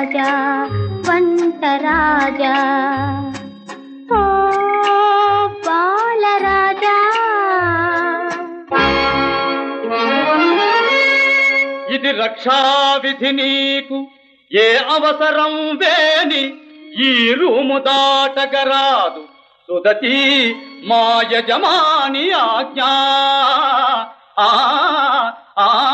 వంటరాజా వంటరాజా ఓ బాలరాజా. ఇది రక్షావిధి నీకు ఏ అవసరం వేని ఈ రూము దాటగరాదు. సుదతి మా యజమాని ఆజ్ఞా. ఆ.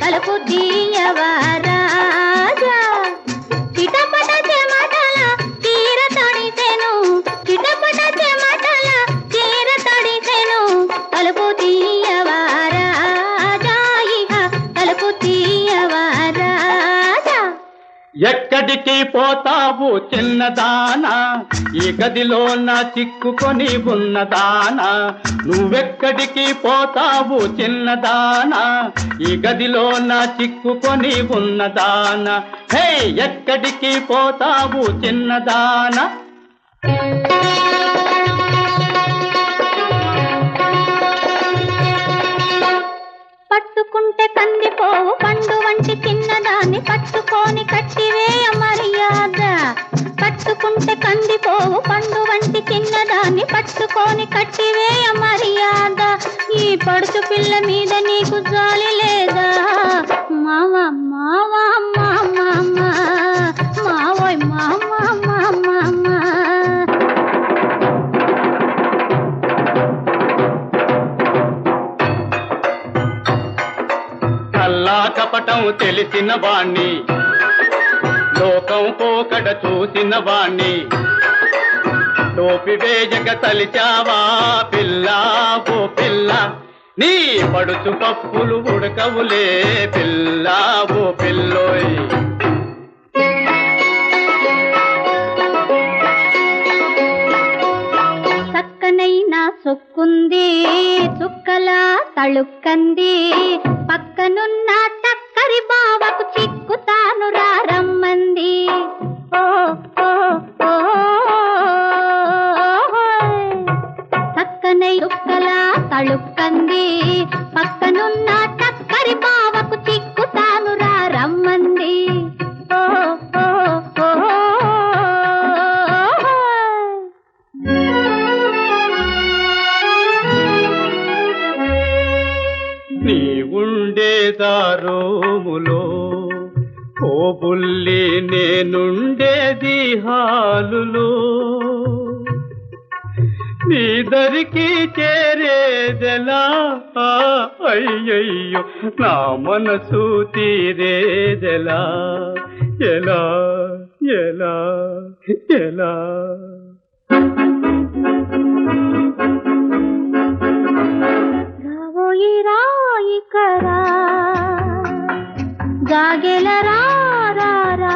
కలుపు తీయవారా. ఎక్కడికి పోతావు చిన్నదానా? ఈ గదిలో నా చిక్కుకొని ఉన్నదానా? నువ్వెక్కడికి పోతావు చిన్నదానా? ఈ గదిలో నా చిక్కుకొని ఉన్నదానా? హే ఎక్కడికి పోతావు చిన్నదానా? పడుచు పిల్ల మీద నీకు జాలి లేదా? మావా మావా మామా మావోయ్ మామా మామా కల్లా కపటం తెలిసిన వాణ్ణి లోకం పోకడ చూసిన వాణ్ణి. టోపి వేయక తలిచావా పిల్ల ఓ పిల్ల? నీ పడుచు పప్పులు ఉడకవులే పిల్ల ఓ పిల్లోయ్. చక్కనైనా సొక్కుంది చుక్కలా తళుక్కంది. పక్కనున్న టక్కరి బావకు చిక్కుతాను రమ్మంది. ఓ ఓ ఓ. చక్కనై చుక్కలా తళుక్క నీ ఉండే దారోములో ఓ బుల్లి నేనుండేది హాలులో నీ దరికి చేరేదెలా? అయ్యయ్యో నా మనసు తీరేదెలా? ఎలా ఎలా ఎలా? రావోయి రాయి కరా జాగెల రా రా.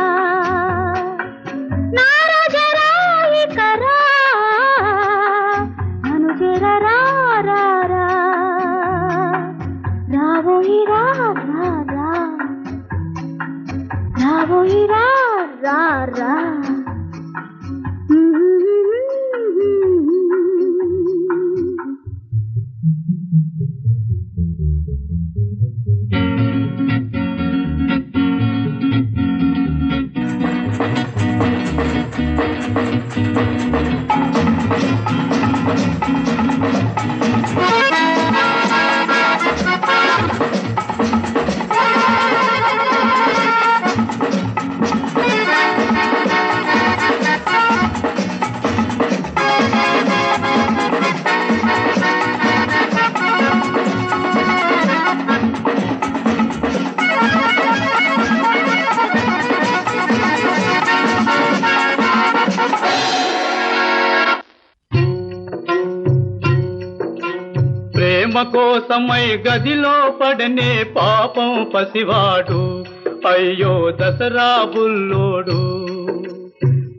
కోసమై గదిలో పడనే పాపం పసివాడు. అయ్యో దసరా బుల్లోడు.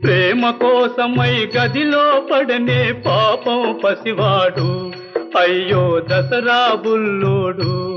ప్రేమ కోసమై గదిలో పడనే పాపం పసివాడు. అయ్యో దసరా బుల్లోడు.